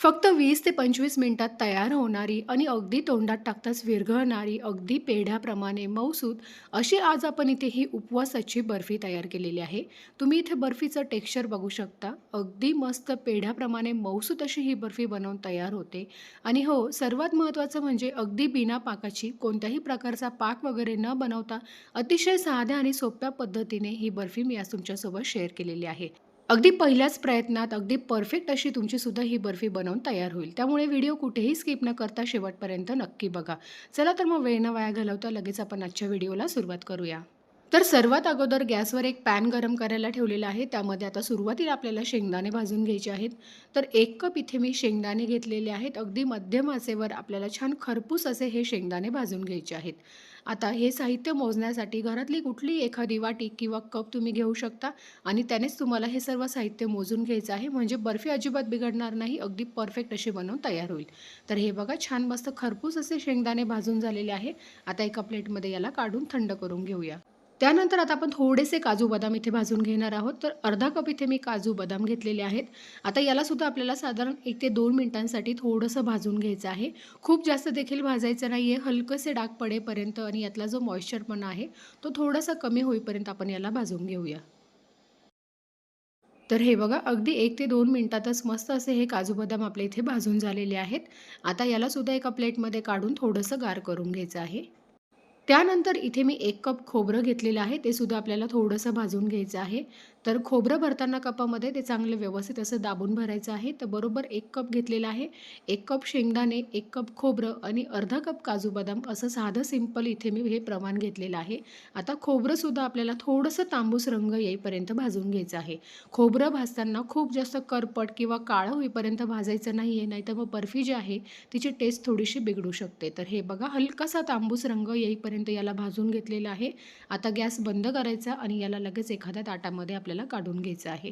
फक्त वीस ते पंचवीस मिनिटात तयार होणारी आणि अगदी तोंडात टाकताच विरघळणारी अगदी पेढ्याप्रमाणे मऊसूत अशी आज आपण इथे ही उपवासाची बर्फी तयार केलेली आहे. तुम्ही इथे बर्फीचं टेक्स्चर बघू शकता. अगदी मस्त पेढ्याप्रमाणे मऊसूत अशी ही बर्फी बनवून तयार होते. आणि हो सर्वात महत्त्वाचं म्हणजे अगदी बिना पाकाची कोणत्याही प्रकारचा पाक वगैरे न बनवता अतिशय साध्या आणि सोप्या पद्धतीने ही बर्फी मी आज तुमच्यासोबत शेअर केलेली आहे. अगदी पहिल्याच प्रयत्नात अगदी परफेक्ट अशी तुमचीसुद्धा ही बर्फी बनवून तयार होईल. त्यामुळे व्हिडिओ कुठेही स्किप न करता शेवटपर्यंत नक्की बघा. चला तर मग वेळ न वाया घालवता लगेच आपण आजच्या व्हिडिओला सुरुवात करूया. तर सर्वात अगोदर गॅसवर एक पॅन गरम करायला ठेवलेला आहे. त्यामध्ये आता सुरुवातीला आपल्याला शेंगदाणे भाजून घ्यायचे आहेत. तर एक कप इथे मी शेंगदाणे घेतलेले आहेत. अगदी मध्यम आचेवर आपल्याला छान खरपूस असे हे शेंगदाणे भाजून घ्यायचे आहेत. आता हे साहित्य मोजण्यासाठी घरातली कुठली एखादी वाटी किंवा कप तुम्ही घेऊ शकता आणि त्यानेच तुम्हाला हे सर्व साहित्य मोजून घ्यायचं आहे. म्हणजे बर्फी अजिबात बिघडणार नाही. अगदी परफेक्ट अशी बनवून तयार होईल. तर हे बघा छान मस्त खरपूस असे शेंगदाणे भाजून झालेले आहे. आता एका प्लेटमध्ये याला काढून थंड करून घेऊया. त्यानंतर आता आपण थोडेसे काजू बदाम इथे भाजून घेणार आहोत. तर अर्धा कप इथे मी काजू बदाम घेतलेले आहेत. आता यालासुद्धा आपल्याला साधारण एक ते दोन मिनिटांसाठी थोडंसं भाजून घ्यायचं आहे. खूप जास्त देखील भाजायचं नाही आहे हलकंसे डाग पडेपर्यंत आणि यातला जो मॉइश्चरपणा आहे तो थोडासा कमी होईपर्यंत आपण याला भाजून घेऊया. तर हे बघा अगदी एक ते दोन मिनटातच मस्त असे हे काजू बदाम आपल्या इथे भाजून झालेले आहेत. आता यालासुद्धा एका प्लेटमध्ये काढून थोडंसं गार करून घ्यायचं आहे. त्यानंतर इथे मी एक कप खोबरं घेतलेलं आहे ते सुद्धा आपल्याला थोडंसं भाजून घ्यायचं आहे. तर खोबरं भरताना कपामध्ये ते चांगलं व्यवस्थित असं दाबून भरायचं आहे. तर बरोबर एक कप घेतलेलं आहे. एक कप शेंगदाणे एक कप खोबरं आणि अर्धा कप काजू बदाम असं साधं सिंपल इथे मी हे प्रमाण घेतलेलं आहे. आता खोबरंसुद्धा आपल्याला थोडंसं तांबूस रंग येईपर्यंत भाजून घ्यायचं आहे. खोबरं भाजताना खूप जास्त करपट किंवा काळं होईपर्यंत भाजायचं नाही आहे नाहीतर मग बर्फी जी आहे तिची टेस्ट थोडीशी बिघडू शकते. तर हे बघा हलकासा तांबूस रंग येईपर्यंत याला भाजून घेतलेला आहे. आता गॅस बंद करायचा आणि याला लगेच एखाद्या ताटामध्ये आपल्याला काढून घ्यायचं आहे.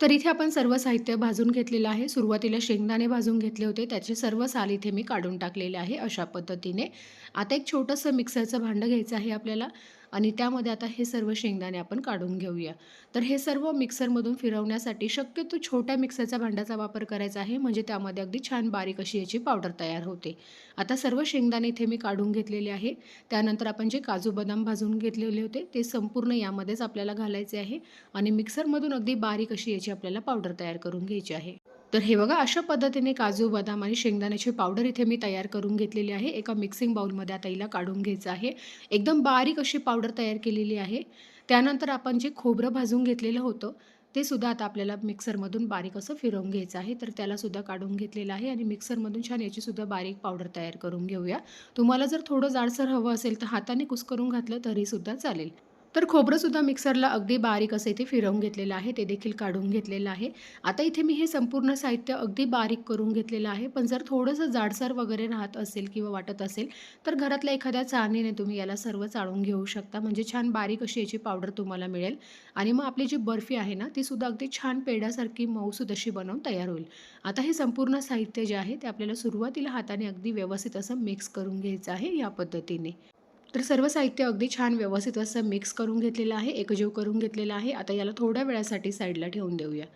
तर इथे आपण सर्व साहित्य भाजून घेतलेलं आहे. सुरुवातीला शेंगदाणे भाजून घेतले होते. त्याचे सर्व साल इथे मी काढून टाकलेले आहे अशा पद्धतीने. आता एक छोटंसं मिक्सरचं भांडं घ्यायचं आहे आपल्याला. आणि त्यामध्ये आता हे सर्व शेंगदाणे आपण काढून घेऊया. तर हे सर्व मिक्सरमधून फिरवण्यासाठी शक्यतो छोट्या मिक्सरच्या भांड्याचा वापर करायचा आहे. म्हणजे त्यामध्ये अगदी छान बारीक अशी याची पावडर तयार होते. आता सर्व शेंगदाणे इथे मी काढून घेतलेले आहे. त्यानंतर आपण जे काजू बदाम भाजून घेतलेले होते ते संपूर्ण यामध्येच आपल्याला घालायचे आहे. आणि मिक्सरमधून अगदी बारीक अशी याची आपल्याला पावडर तयार करून घ्यायची आहे. तर हे बघा अशा पद्धतीने काजू बदाम आणि शेंगदाण्याची पावडर इथे मी तयार करून घेतलेली आहे. एका मिक्सिंग बाउलमध्ये आता हिला काढून घ्यायचं आहे. एकदम बारीक अशी पावडर तयार केलेली आहे. त्यानंतर आपण जे खोबरं भाजून घेतलेलं होतं ते सुद्धा आता आपल्याला मिक्सरमधून बारीक असं फिरवून घ्यायचं आहे. तर त्यालासुद्धा काढून घेतलेलं आहे आणि मिक्सरमधून छान याचीसुद्धा बारीक पावडर तयार करून घेऊया. तुम्हाला जर थोडं जाडसर हवं असेल तर हाताने कुस्करून घातलं तरीसुद्धा चालेल. तर खोबरंसुद्धा मिक्सरला अगदी बारीक असं इथे फिरवून घेतलेलं आहे. ते देखील काढून घेतलेलं आहे. आता इथे मी हे संपूर्ण साहित्य अगदी बारीक करून घेतलेलं आहे. पण जर थोडंसं जाडसर वगैरे राहत असेल किंवा वाटत असेल तर घरातल्या एखाद्या चाळणीने तुम्ही याला सर्व चाळून घेऊ शकता. म्हणजे छान बारीक अशी याची पावडर तुम्हाला मिळेल. आणि मग आपली जी बर्फी आहे ना ती सुद्धा अगदी छान पेड्यासारखी मऊसूद अशी बनवून तयार होईल. आता हे संपूर्ण साहित्य जे आहे ते आपल्याला सुरुवातीला हाताने अगदी व्यवस्थित असं मिक्स करून घ्यायचं आहे या पद्धतीने. तर सर्व साहित्य अगदी छान व्यवस्थित असं मिक्स करून घेतलेलं आहे एकजीव करून घेतलेलं आहे. आता याला थोड्या वेळासाठी साईडला ठेवून देऊया.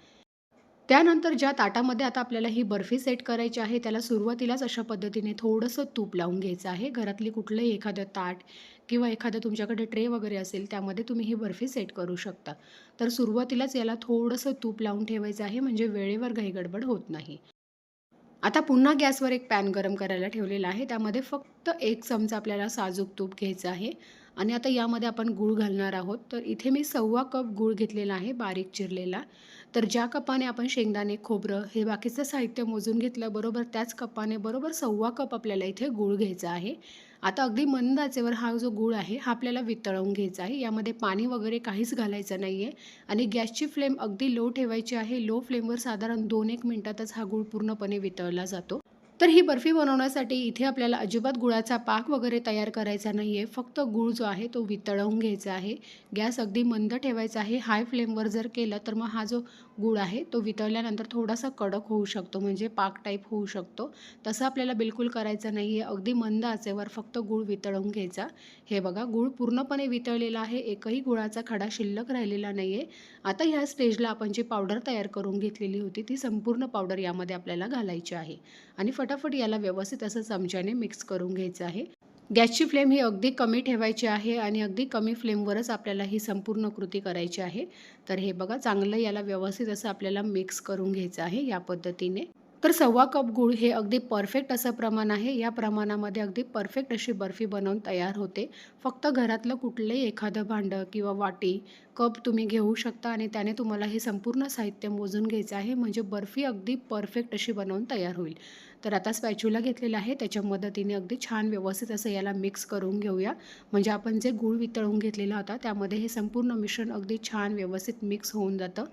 त्यानंतर ज्या ताटामध्ये आता आपल्याला ही बर्फी सेट करायची आहे त्याला सुरुवातीलाच अशा पद्धतीने थोडंसं तूप लावून घ्यायचं आहे. घरातली कुठलंही एखादं ताट किंवा एखादं तुमच्याकडे ट्रे वगैरे असेल त्यामध्ये तुम्ही ही बर्फी सेट करू शकता. तर सुरुवातीलाच याला थोडंसं तूप लावून ठेवायचं आहे म्हणजे वेळेवर घाईगडबड होत नाही. आता पुन्हा गॅसवर एक पॅन गरम करायला ठेवलेला आहे. त्यामध्ये फक्त एक चमचा आपल्याला साजूक तूप घ्यायचं आहे. आणि आता यामध्ये आपण गूळ घालणार आहोत. तर इथे मी सव्वा कप गूळ घेतलेला आहे बारीक चिरलेला. तर ज्या कपाने आपण शेंगदाणे खोबरं हे बाकीचं साहित्य मोजून घेतलं बरोबर त्याच कपाने बरोबर सव्वा कप आपल्याला इथे गूळ घ्यायचा आहे. आता अगदी मंद आचेवर हा जो गूळ आहे हा आपल्याला वितळवून घ्यायचा आहे. यामध्ये पाणी वगैरे काहीच घालायचं नाही आहे आणि गॅसची फ्लेम अगदी लो ठेवायची आहे. लो फ्लेमवर साधारण दोन एक मिनटातच हा गूळ पूर्णपणे वितळला जातो. तर ही बर्फी बनवण्यासाठी इथे आपल्याला अजिबात गुळाचा पाक वगैरे तयार करायचा नाही आहे फक्त गूळ जो आहे तो वितळवून घ्यायचा आहे. गॅस अगदी मंद ठेवायचा आहे. हाय फ्लेमवर जर केलं तर मग हा जो गूळ आहे तो वितळल्यानंतर थोडासा कडक होऊ शकतो म्हणजे पाक टाईप होऊ शकतो. तसं आपल्याला बिलकुल करायचं नाही आहे अगदी मंद आचेवर फक्त गूळ वितळून घ्यायचा. हे बघा गूळ पूर्णपणे वितळलेला आहे. एकही गुळाचा खडा शिल्लक राहिलेला नाही आहे आता ह्या स्टेजला आपण जी पावडर तयार करून घेतलेली होती ती संपूर्ण पावडर यामध्ये आपल्याला घालायची आहे. आणि फटाफट याला व्यवस्थित असं चमच्याने मिक्स करून घ्यायचं आहे. गॅसची फ्लेम ही अगदी कमी ठेवायची आहे आणि अगदी कमी फ्लेमवरच आपल्याला ही संपूर्ण कृती करायची आहे. तर हे बघा चांगलं याला व्यवस्थित असं आपल्याला मिक्स करून घ्यायचं आहे या पद्धतीने. तर सव्वा कप गूळ हे अगदी परफेक्ट असं प्रमाण आहे. या प्रमाणामध्ये अगदी परफेक्ट अशी बर्फी बनवून तयार होते. फक्त घरातलं कुठलंही एखादं भांडं किंवा वाटी कप तुम्ही घेऊ शकता आणि त्याने तुम्हाला हे संपूर्ण साहित्य मोजून घ्यायचं आहे. म्हणजे बर्फी अगदी परफेक्ट अशी बनवून तयार होईल. तर आता स्पॅच्युला घेतलेला आहे. त्याच्या मदतीने अगदी छान व्यवस्थित असं याला मिक्स करून घेऊया. म्हणजे आपण जे गूळ वितळून घेतलेला होता त्यामध्ये हे संपूर्ण मिश्रण अगदी छान व्यवस्थित मिक्स होऊन जातं.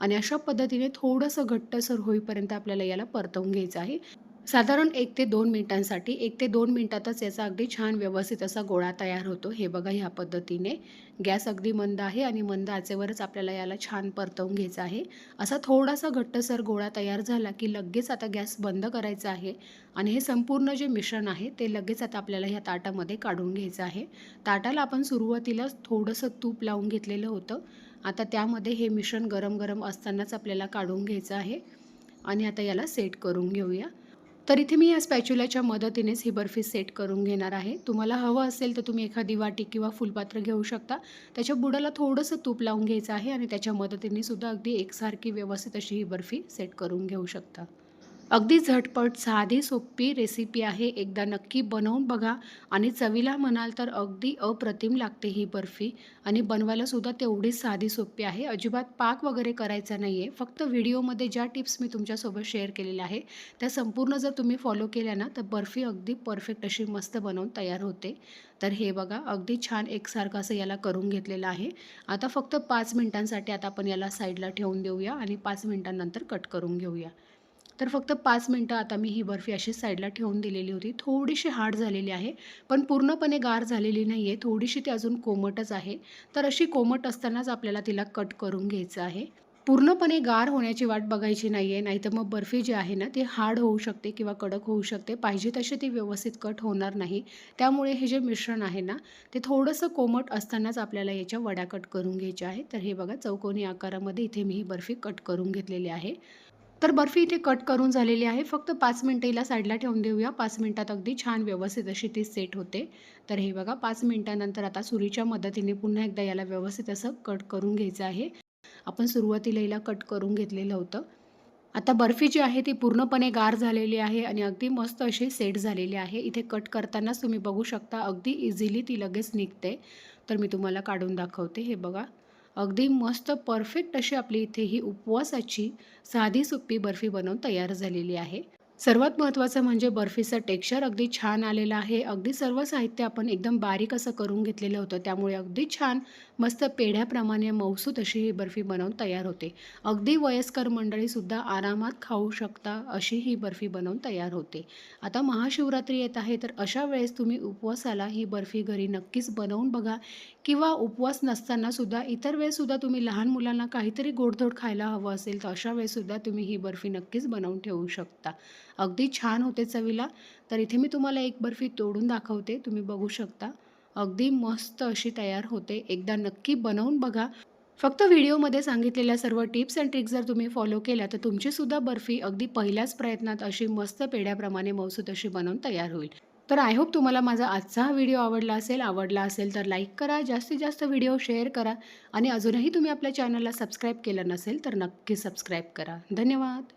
आणि अशा पद्धतीने थोडंसं घट्टसर होईपर्यंत आपल्याला याला परतवून घ्यायचं आहे. साधारण एक ते दोन मिनिटांसाठी एक ते दोन मिनिटातच याचा अगदी छान व्यवस्थित असा गोळा तयार होतो. हे बघा ह्या पद्धतीने. गॅस अगदी मंद आहे आणि मंद आचेवरच आपल्याला याला छान परतवून घ्यायचं आहे. असा थोडासा घट्टसर गोळा तयार झाला की लगेच आता गॅस बंद करायचा आहे आणि हे संपूर्ण जे मिश्रण आहे ते लगेच आता आपल्याला ह्या ताटामध्ये काढून घ्यायचं आहे. ताटाला आपण सुरुवातीला थोडंसं तूप लावून घेतलेलं होतं. आता त्यामध्ये हे मिश्रण गरम गरम असतानाच आपल्याला काढून घ्यायचं आहे. आणि आता याला सेट करून घेऊया. तर इथे मी या स्पॅच्युलाच्या मदतीनेच ही बर्फी सेट करून घेणार आहे. तुम्हाला हवं असेल तर तुम्ही एखादी वाटी किंवा फुलपात्र घेऊ शकता. त्याच्या बुडाला थोडंसं तूप लावून घ्यायचं आहे आणि त्याच्या मदतीने सुद्धा अगदी एकसारखी व्यवस्थित अशी ही बर्फी सेट करून घेऊ शकता. अगदी झटपट साधी सोपी रेसिपी आहे. एकदा नक्की बनवून बघा. आणि चवीला म्हणाल तर अगदी अप्रतिम लागते ही बर्फी. आणि बनवायलासुद्धा तेवढीच साधी सोपी आहे. अजिबात पाक वगैरे करायचा नाही आहे फक्त व्हिडिओमध्ये ज्या टिप्स मी तुमच्यासोबत शेअर केलेल्या आहे त्या संपूर्ण जर तुम्ही फॉलो केल्या ना तर बर्फी अगदी परफेक्ट अशी मस्त बनवून तयार होते. तर हे बघा अगदी छान एकसारखं असं याला करून घेतलेलं आहे. आता फक्त पाच मिनटांसाठी आता आपण याला साईडला ठेवून देऊया आणि पाच मिनटांनंतर कट करून घेऊया. तर फक्त पाच मिनटं आता मी ही बर्फी अशी साईडला ठेवून दिलेली होती. थोडीशी हार्ड झालेली आहे पण पूर्णपणे गार झालेली नाही आहे थोडीशी ती अजून कोमटच आहे. तर अशी कोमट असतानाच आपल्याला तिला कट करून घ्यायचं आहे. पूर्णपणे गार होण्याची वाट बघायची नाही आहे नाहीतर मग बर्फी जी आहे ना ती हार्ड होऊ शकते किंवा कडक होऊ शकते. पाहिजे तशी ती व्यवस्थित कट होणार नाही. त्यामुळे हे जे मिश्रण आहे ना ते थोडंसं कोमट असतानाच आपल्याला याच्या वड्या कट करून घ्यायच्या आहे तर हे बघा चौकोनी आकारामध्ये इथे मी ही बर्फी कट करून घेतलेली आहे. तर बर्फी इथे कट करून झालेली आहे. फक्त पाच मिनटं हिला साईडला ठेवून देऊया. पाच मिनटात अगदी छान व्यवस्थित अशी ती सेट होते. तर हे बघा पाच मिनटानंतर आता सुरीच्या मदतीने पुन्हा एकदा याला व्यवस्थित असं कट करून घ्यायचं आहे. आपण सुरुवातीला हिला कट करून घेतलेलं होतं. आता बर्फी जी आहे ती पूर्णपणे गार झालेली आहे आणि अगदी मस्त अशी सेट झालेली आहे. इथे कट करतानाच तुम्ही बघू शकता अगदी इझिली ती लगेच निघते. तर मी तुम्हाला काढून दाखवते. हे बघा अगदी मस्त परफेक्ट अशी आपली इथे ही उपवासाची साधी सुप्पी बर्फी बनवून तयार झालेली आहे. सर्वात महत्त्वाचं म्हणजे बर्फीचं टेक्स्चर अगदी छान आलेलं आहे. अगदी सर्व साहित्य आपण एकदम बारीक असं करून घेतलेलं होतं त्यामुळे अगदी छान मस्त पेढ्याप्रमाणे मौसूत अशी ही बर्फी बनवून तयार होते. अगदी वयस्कर मंडळीसुद्धा आरामात खाऊ शकता अशी ही बर्फी बनवून तयार होते. आता महाशिवरात्री येत आहे तर अशा वेळेस तुम्ही उपवासाला ही बर्फी घरी नक्कीच बनवून बघा. किंवा उपवास नसतानासुद्धा इतर वेळेसुद्धा तुम्ही लहान मुलांना काहीतरी गोडधोड खायला हवं असेल तर अशा वेळेसुद्धा तुम्ही ही बर्फी नक्कीच बनवून ठेवू शकता. अगदी छान होते चवीला. तर इथे मी तुम्हाला एक बर्फी तोडून दाखवते तुम्ही बघू शकता. अगदी मस्त अशी तयार होते. एकदा नक्की बनवून बघा. फक्त व्हिडिओमध्ये सांगितलेल्या सर्व टिप्स अँड ट्रिक्स जर तुम्ही फॉलो केल्या तर तुमचीसुद्धा बर्फी अगदी पहिल्याच प्रयत्नात अशी मस्त पेढ्याप्रमाणे मौसूत अशी बनवून तयार होईल. तर आय होप तुम्हाला माझा आजचा हा व्हिडिओ आवडला असेल. आवडला असेल तर लाईक करा जास्तीत जास्त व्हिडिओ शेअर करा आणि अजूनही तुम्ही आपल्या चॅनलला सबस्क्राईब केलं नसेल तर नक्की सबस्क्राईब करा. धन्यवाद.